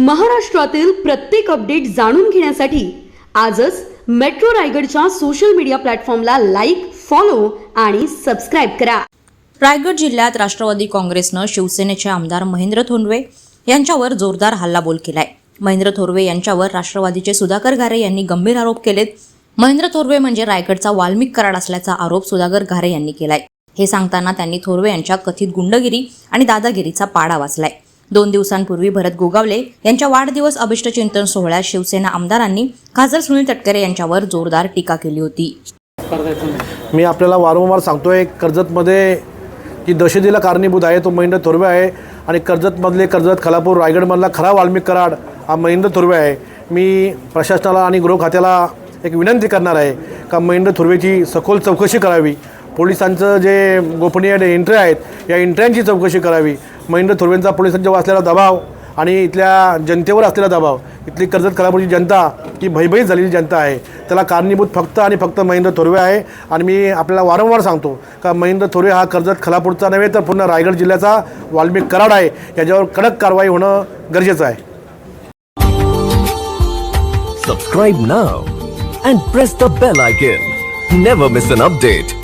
महाराष्ट्रातील प्रत्येक अपडेट जाणून घेण्यासाठी आजच मेट्रो रायगडच्या सोशल मीडिया प्लॅटफॉर्मला लाईक फॉलो आणि सबस्क्राईब करा. रायगड जिल्ह्यात राष्ट्रवादी काँग्रेसनं शिवसेनेचे आमदार महेंद्र थोरवे यांच्यावर जोरदार हल्लाबोल केलाय. महेंद्र थोरवे यांच्यावर राष्ट्रवादीचे सुधाकर घारे यांनी गंभीर आरोप केलेत. महेंद्र थोरवे म्हणजे रायगडचा वाल्मिक कराड असल्याचा आरोप सुधाकर घारे यांनी केलाय. हे सांगताना त्यांनी थोरवे यांच्या कथित गुंडगिरी आणि दादागिरीचा पाडा वाचलाय. दोन दिवसांपूर्वी भरत गोगावले यांच्या वाढदिवस अभिष्टचिंतन सोहळ्यात शिवसेना आमदारांनी खासदार सुनील तटकरे यांच्यावर जोरदार टीका केली होती. मी आपल्याला वारंवार सांगतोय कर्जतमध्ये की दहशतीला कारणीभूत आहे तो महेंद्र थोरवे आहे. आणि कर्जतमधले कर्जत खलापूर रायगडमधला खरा वाल्मिक कराड हा महेंद्र थोरवे आहे. मी प्रशासनाला आणि गृह खात्याला एक विनंती करणार आहे का महेंद्र थोरवेची सखोल चौकशी करावी? पोलिसांचं जे गोपनीय एंट्री आहेत या एंट्र्यांची चौकशी करावी. महेंद्र थोरवेंचा पोलिसांच्यावर असलेला दबाव आणि इथल्या जनतेवर असलेला दबाव. इथली कर्जत खराबची जनता ही भयभीत झालेली जनता आहे. त्याला कारणीभूत फक्त आणि फक्त महेंद्र थोरवे आहे. आणि मी आपल्याला वारंवार सांगतो का महेंद्र थोरवे हा कर्जत खलापूरचा नव्हे तर पूर्ण रायगड जिल्ह्याचा वाल्मिक कराड आहे. याच्यावर कडक कारवाई होणं गरजेचं आहे. Subscribe now and press the bell icon never miss an update